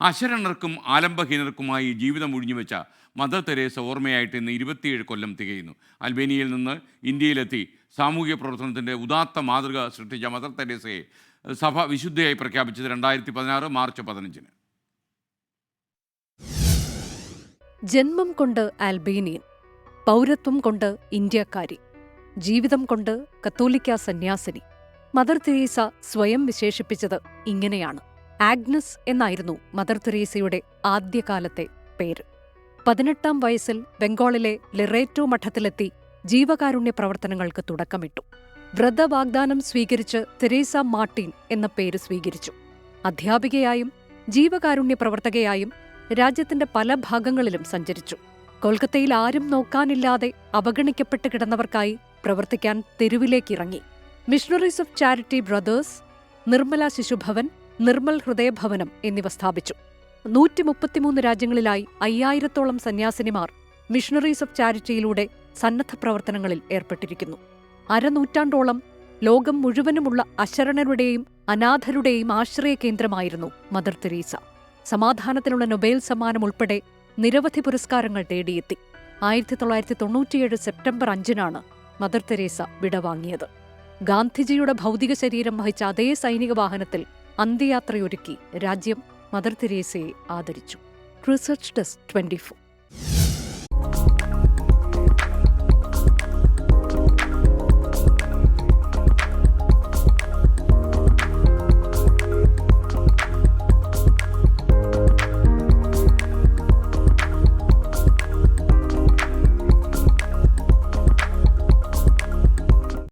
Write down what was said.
അശരണർക്കും ആലംബഹീനർക്കുമായി ജീവിതം ഒഴിഞ്ഞുവെച്ച mother Teresa ഓർമ്മയായിട്ട് ഇന്ന് ഇരുപത്തിയേഴ് കൊല്ലം തികയുന്നു. അൽബേനിയയിൽ നിന്ന് ഇന്ത്യയിലെത്തി സാമൂഹിക പ്രവർത്തനത്തിന്റെ ഉദാത്ത മാതൃക സൃഷ്ടിച്ച മദർ തെരേസയെ സഭ വിശുദ്ധയായി പ്രഖ്യാപിച്ചത് രണ്ടായിരത്തി പതിനാറ് മാർച്ച് പതിനഞ്ചിന്. ജന്മം കൊണ്ട് ആൽബേനിയൻ പൗരത്വം കൊണ്ട് ഇന്ത്യക്കാരി ജീവിതം കൊണ്ട് കത്തോലിക്ക സന്യാസിനി മദർ തെരേസ സ്വയം വിശേഷിപ്പിച്ചത് ഇങ്ങനെയാണ്. ആഗ്നസ് എന്നായിരുന്നു മദർ തെരേസയുടെ ആദ്യകാലത്തെ പേര്. പതിനെട്ടാം വയസ്സിൽ ബംഗാളിലെ ലിറേറ്റോ മഠത്തിലെത്തി ജീവകാരുണ്യ പ്രവർത്തനങ്ങൾക്ക് തുടക്കമിട്ടു. വ്രതവാഗ്ദാനം സ്വീകരിച്ച് തെരേസ മാർട്ടിൻ എന്ന പേര് സ്വീകരിച്ചു. അധ്യാപികയായും ജീവകാരുണ്യ പ്രവർത്തകയായും രാജ്യത്തിന്റെ പല ഭാഗങ്ങളിലും സഞ്ചരിച്ചു. കൊൽക്കത്തയിൽ ആരും നോക്കാനില്ലാതെ അവഗണിക്കപ്പെട്ട് കിടന്നവർക്കായി പ്രവർത്തിക്കാൻ തെരുവിലേക്കിറങ്ങി. Missionaries of Charity Brothers Nirmala Shishubhavan Nirmal ഹൃദയഭവനം എന്നിവ സ്ഥാപിച്ചു. നൂറ്റി മുപ്പത്തിമൂന്ന് രാജ്യങ്ങളിലായി അയ്യായിരത്തോളം സന്യാസിനിമാർ മിഷണറീസ് ഓഫ് ചാരിറ്റിയിലൂടെ സന്നദ്ധ പ്രവർത്തനങ്ങളിൽ ഏർപ്പെട്ടിരിക്കുന്നു. അരനൂറ്റാണ്ടോളം ലോകം മുഴുവനുമുള്ള അശരണരുടെയും അനാഥരുടെയും ആശ്രയ കേന്ദ്രമായിരുന്നു മദർ തെരേസ. സമാധാനത്തിനുള്ള നൊബേൽ സമ്മാനം ഉൾപ്പെടെ നിരവധി പുരസ്കാരങ്ങൾ തേടിയെത്തി. ആയിരത്തി തൊള്ളായിരത്തി തൊണ്ണൂറ്റിയേഴ് സെപ്റ്റംബർ അഞ്ചിനാണ് മദർ തെരേസ വിടവാങ്ങിയത്. ഗാന്ധിജിയുടെ ഭൗതിക ശരീരം വഹിച്ച അതേ സൈനിക വാഹനത്തിൽ അന്ത്യയാത്രയൊരുക്കി രാജ്യം മദർ തെരേസയെ ആദരിച്ചു. Research desk twenty